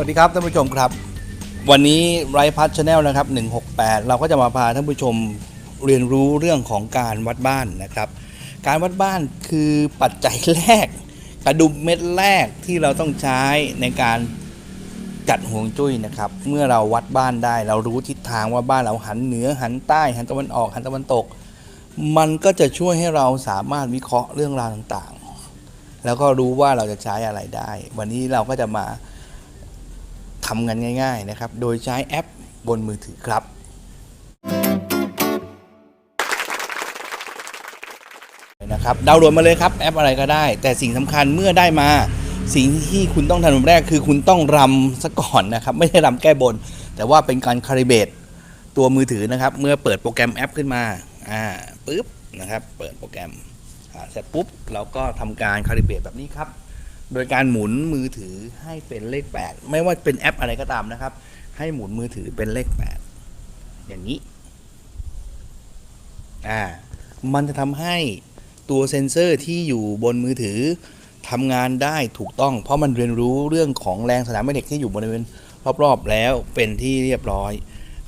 วัสดีครับท่านผู้ชมครับ วันนี้ไรพัฒชาแนลนะครับ 168 เราก็จะมาพาท่านผู้ชมเรียนรู้เรื่องของการวัดบ้านนะครับ การวัดบ้านคือปัจจัยแรก กระดุมเม็ดแรกที่เราต้องใช้ในการจัดห่วงจุ้ยนะครับ เมื่อเราวัดบ้านได้ เรารู้ทิศทางว่าบ้านเราหันเหนือหันใต้หันตะวันออกหันตะวันตก มันก็จะช่วยให้เราสามารถวิเคราะห์เรื่องราวต่างๆ แล้วก็รู้ว่าเราจะใช้อะไรได้ วันนี้เราก็จะมา ทำกันง่ายๆนะครับ โดยใช้แอปบนมือถือครับนะครับดาวน์โหลดมาเลยครับแอปอะไรก็ได้ แต่สิ่งสำคัญเมื่อได้มา สิ่งที่คุณต้องทำอันดับแรกคือคุณต้องรำซะก่อนนะครับ ไม่ใช่รำแก้บน แต่ว่าเป็นการคาลิเบตตัวมือถือนะครับ เมื่อเปิดโปรแกรมแอปขึ้นมาอ่าปึ๊บนะครับ เปิดโปรแกรมเสร็จปุ๊บเราก็ทำการคาลิเบตแบบนี้ครับ โดยการหมุนมือถือให้เป็นเลข 8 ไม่ว่าเป็นแอปอะไรก็ตามนะครับ ให้หมุนมือถือเป็นเลข 8 อย่างนี้ อ่า มันจะทำให้ตัวเซ็นเซอร์ที่อยู่บนมือถือทำงานได้ถูกต้อง เพราะมันเรียนรู้เรื่องของแรงสนามแม่เหล็กที่อยู่บริเวณรอบๆแล้วเป็นที่เรียบร้อย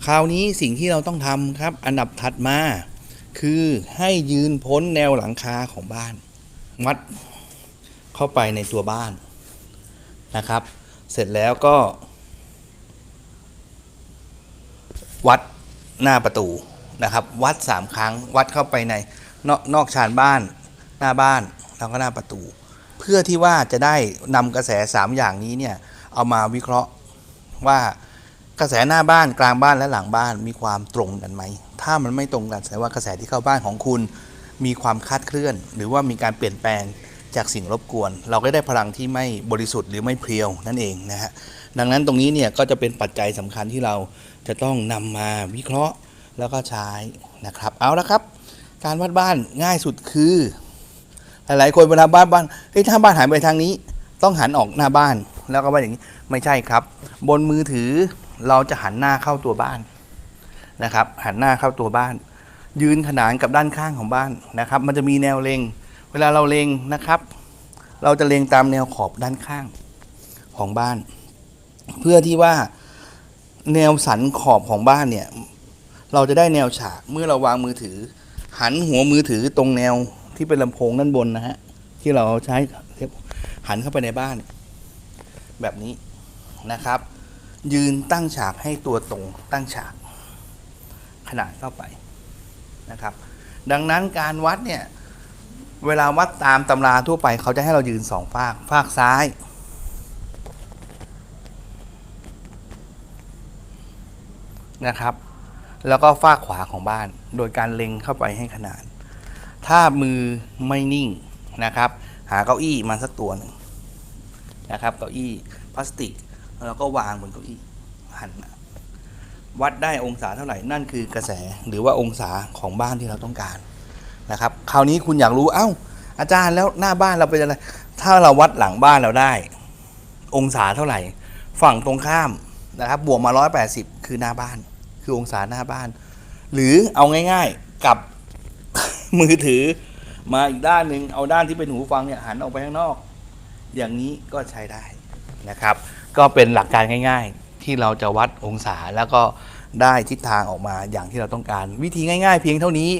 คราวนี้สิ่งที่เราต้องทำครับ อันดับถัดมา คือให้ยืนพ้นแนวหลังคาของบ้าน วัด เข้าไปในตัวบ้านนะครับ เสร็จแล้วก็ วัดหน้าประตูนะครับ วัดสามครั้งวัดเข้าไปในนอกนอกชานบ้านหน้าบ้านแล้วก็หน้าประตู เพื่อที่ว่าจะได้นำกระแส 3 อย่างนี้เนี่ยเอามาวิเคราะห์ว่ากระแสหน้าบ้านกลางบ้านและหลังบ้านมีความตรงกันไหม ถ้ามันไม่ตรงกันแสดงว่ากระแสที่เข้าบ้านของคุณมีความคลาดเคลื่อน หรือว่ามีการเปลี่ยนแปลง จากสิ่งรบกวน เราก็ได้พลังที่ไม่บริสุทธิ์หรือไม่เพรียวนั่นเองนะฮะดังนั้นตรงนี้เนี่ยก็จะเป็นปัจจัยสำคัญที่เราจะต้องนำมาวิเคราะห์แล้วก็ใช้นะครับ เอาละครับ การวาดบ้านง่ายสุดคือ หลายๆคนเวลาบ้านบ้านเฮ้ยถ้าบ้านหันไปทางนี้ ต้องหันออกหน้าบ้านแล้วก็ว่าอย่างนี้ไม่ใช่ครับ บนมือถือเราจะหันหน้าเข้าตัวบ้านนะครับ หันหน้าเข้าตัวบ้าน ยืนขนานกับด้านข้างของบ้านนะครับ มันจะมีแนวเล็ง เวลาเราเลงนะครับ เราจะเลงตามแนวขอบด้านข้างของบ้าน เพื่อที่ว่าแนวสันขอบของบ้านเนี่ย เราจะได้แนวฉากเมื่อเราวางมือถือ หันหัวมือถือตรงแนวที่เป็นลำโพงด้านบนนะฮะที่เราใช้หันเข้าไปในบ้าน แบบนี้นะครับ ยืนตั้งฉากให้ตัวตรงตั้งฉาก ขนาดเข้าไปนะครับ ดังนั้นการวัดเนี่ย เวลาวัดตามตำราทั่วไปเขาจะให้เรายืนสองฝากฝากซ้าย นะครับ แล้วก็ฝากขวาของบ้าน โดยการเล็งเข้าไปให้ขนาดถ้ามือไม่นิ่งนะครับ หาเก้าอี้มาสักตัวหนึ่งนะครับเก้าอี้พลาสติก แล้วก็วางบนเก้าอี้หันวัดได้องศาเท่าไหร่นั่นคือกระแสหรือว่าองศาของบ้านที่เราต้องการ นะครับคราวนี้คุณอยากรู้เอ้า อาจารย์แล้วหน้าบ้านเราเป็นอะไรถ้าเราวัดหลังบ้านเราได้ องศาเท่าไหร่ ฝั่งตรงข้ามนะครับ บวกมา 180 คือหน้าบ้าน คือองศาหน้าบ้าน หรือเอาง่ายๆกับมือถือมาอีกด้านหนึ่งเอาด้านที่เป็นหูฟังเนี่ยหันออกไปข้างนอก อย่างนี้ก็ใช้ได้นะครับ ก็เป็นหลักการง่าย ๆ ที่เราจะวัดองศาแล้วก็ ได้ทิศทางออกมาอย่างที่เราต้องการ วิธีง่ายๆ เพียงเท่านี้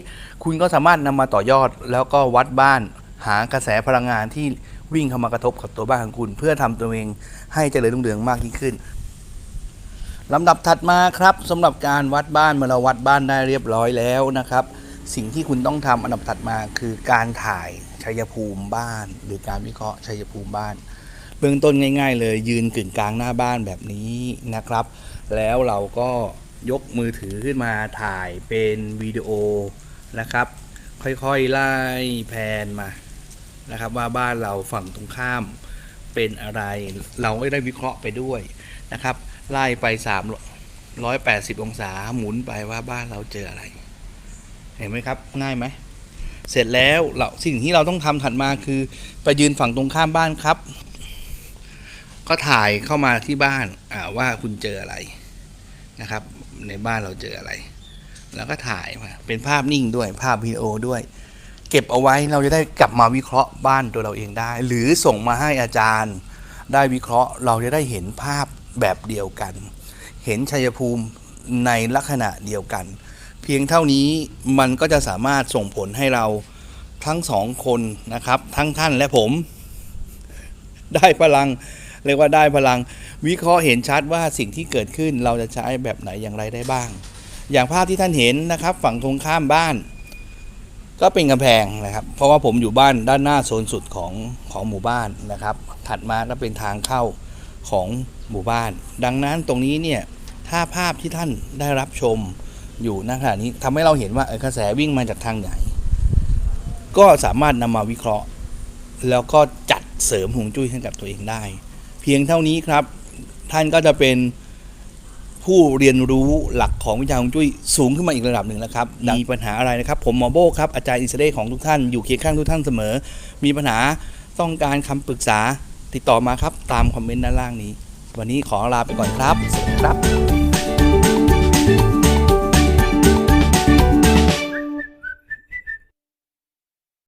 คุณก็สามารถนำมาต่อยอด แล้วก็วัดบ้านหากระแสพลังงานที่วิ่งเข้ามากระทบกับตัวบ้านของคุณ เพื่อทำตัวเองให้เจริญรุ่งเรืองมากยิ่งขึ้นลำดับถัดมาครับสำหรับการวัดบ้านเมื่อเราวัดบ้านได้เรียบร้อยแล้วนะครับ สิ่งที่คุณต้องทำอันดับถัดมาคือการถ่ายชัยภูมิบ้าน หรือการวิเคราะห์ชัยภูมิบ้าน เบื้องต้นง่าย ๆ เลยยืนกึ่งกลางหน้าบ้านแบบนี้นะครับ แล้วเราก็ ยกมือถือขึ้นมาถ่ายเป็นวิดีโอนะครับ ค่อยๆไล่แผนมานะครับ ว่าบ้านเราฝั่งตรงข้ามเป็นอะไร เราก็ได้วิเคราะห์ไปด้วยนะครับ ไล่ไป 380 องศาหมุนไปว่าบ้านเราเจออะไร เห็นไหมครับ ง่ายไหมเสร็จแล้วเราสิ่งที่เราต้องทำถัดมาคือไปยืนฝั่งตรงข้ามบ้านครับ ก็ถ่ายเข้ามาที่บ้านว่าคุณเจออะไร นะครับ ในบ้านเราเจออะไร แล้วก็ถ่ายมาเป็นภาพนิ่งด้วยภาพวิดีโอด้วย เก็บเอาไว้เราจะได้กลับมาวิเคราะห์บ้านตัวเราเองได้ หรือส่งมาให้อาจารย์ ได้วิเคราะห์เราจะได้เห็นภาพแบบเดียวกัน เห็นชัยภูมิในลักษณะเดียวกัน เพียงเท่านี้มันก็จะสามารถส่งผลให้เราทั้งสองคนนะครับ ทั้งท่านและผม ได้พลัง เรียกว่าได้พลัง วิเคราะห์เห็นชัดว่าสิ่งที่เกิดขึ้นเราจะใช้แบบไหนอย่างไรได้บ้าง อย่างภาพที่ท่านเห็นนะครับ ฝั่งตรงข้ามบ้าน ก็เป็นกำแพงนะครับ เพราะว่าผมอยู่บ้านด้านหน้าโซนสุดของของหมู่บ้านนะครับ ถัดมาก็เป็นทางเข้าของหมู่บ้าน ดังนั้นตรงนี้เนี่ยถ้าภาพที่ท่านได้รับชมอยู่ณขณะนี้ทำให้เราเห็นว่ากระแสวิ่งมาจากทางไหน ก็สามารถนำมาวิเคราะห์ แล้วก็จัดเสริมหวงจุ้ยให้กับตัวเองได้ เพียงเท่านี้ครับ ท่านก็จะเป็นผู้เรียนรู้หลักของวิชาฮวงจุ้ยสูงขึ้นมาอีกระดับหนึ่งแล้วครับ มีปัญหาอะไรนะครับ ผมหมอโบครับ อาจารย์อิสเรย์ของทุกท่านอยู่เคียงข้างทุกท่านเสมอ มีปัญหาต้องการคำปรึกษาติดต่อมาครับ ตามคอมเมนต์ด้านล่างนี้ วันนี้ขอลาไปก่อนครับสวัสดีครับ